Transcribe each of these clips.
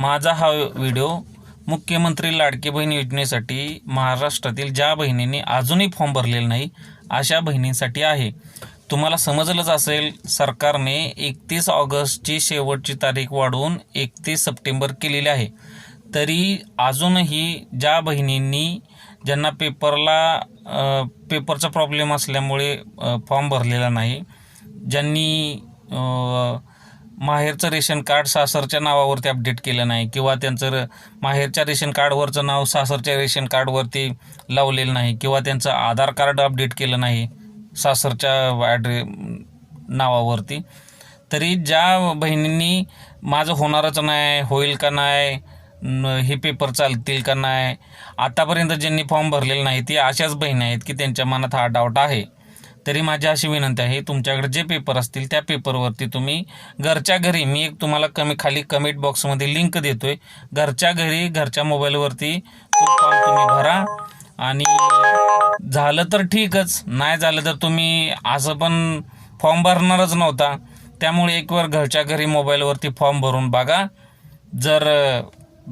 माझा हा व्हिडिओ मुख्यमंत्री लाडकी बहीण योजनेसाठी महाराष्ट्रातील ज्या बहिणींनी अजूनही फॉर्म भरलेला नाही अशा बहिणींसाठी आहे. तुम्हाला समजलंच असेल सरकारने एकतीस ऑगस्टची शेवटची तारीख वाढवून एकतीस सप्टेंबर केलेली आहे. तरी अजूनही ज्या बहिणींनी ज्यांना पेपरला पेपरचा प्रॉब्लेम असल्यामुळे फॉर्म भरलेला नाही ज्यांनी माहेरचं रेशन कार्ड सासरच्या नावावरती अपडेट केलं नाही किंवा त्यांचं र- माहेरच्या रेशन कार्डवरचं नाव सासरच्या रेशन कार्डवरती लावलेलं नाही किंवा त्यांचं आधार कार्ड अपडेट केलं नाही सासरच्या ॲड्रे नावावरती. तरी ज्या बहिणींनी माझं होणारच नाही होईल का नाही हे पेपर चालतील का नाही आतापर्यंत ज्यांनी फॉर्म भरलेला नाही ती अशाच बहिणी आहेत की त्यांच्या मनात हा डाऊट आहे. तरी माझी अशी विनंती आहे तुमच्याकडे जे पेपर असतील त्या पेपरवरती तुम्ही घरच्या घरी मी एक तुम्हाला कमी खाली कमेंट बॉक्समध्ये लिंक देतो आहे घरच्या घरी घरच्या मोबाईलवरती तो फॉर्म तुम्ही भरा आणि झालं तर ठीकच नाही झालं तर तुम्ही असं पण फॉर्म भरणारच नव्हता. त्यामुळे एक वेळ घरच्या घरी मोबाईलवरती फॉर्म भरून बघा. जर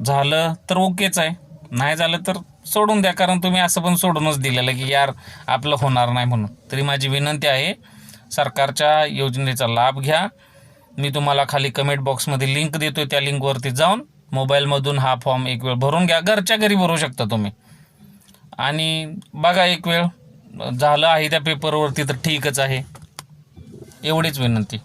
झालं तर ओकेच आहे. नाही झालं तर सोडून द्या कारण तुम्ही असं पण सोडूनच दिलेलं की यार आपलं होणार नाही म्हणून. तरी माझी विनंती आहे सरकारच्या योजनेचा लाभ घ्या. मी तुम्हाला खाली कमेंट बॉक्समध्ये लिंक देतो त्या लिंकवरती जाऊन मोबाईलमधून हा फॉर्म एक वेळ भरून घ्या. घरच्या घरी भरू शकता तुम्ही. आणि बघा एक वेळ झालं आहे त्या पेपरवरती तर ठीकच आहे. एवढीच विनंती.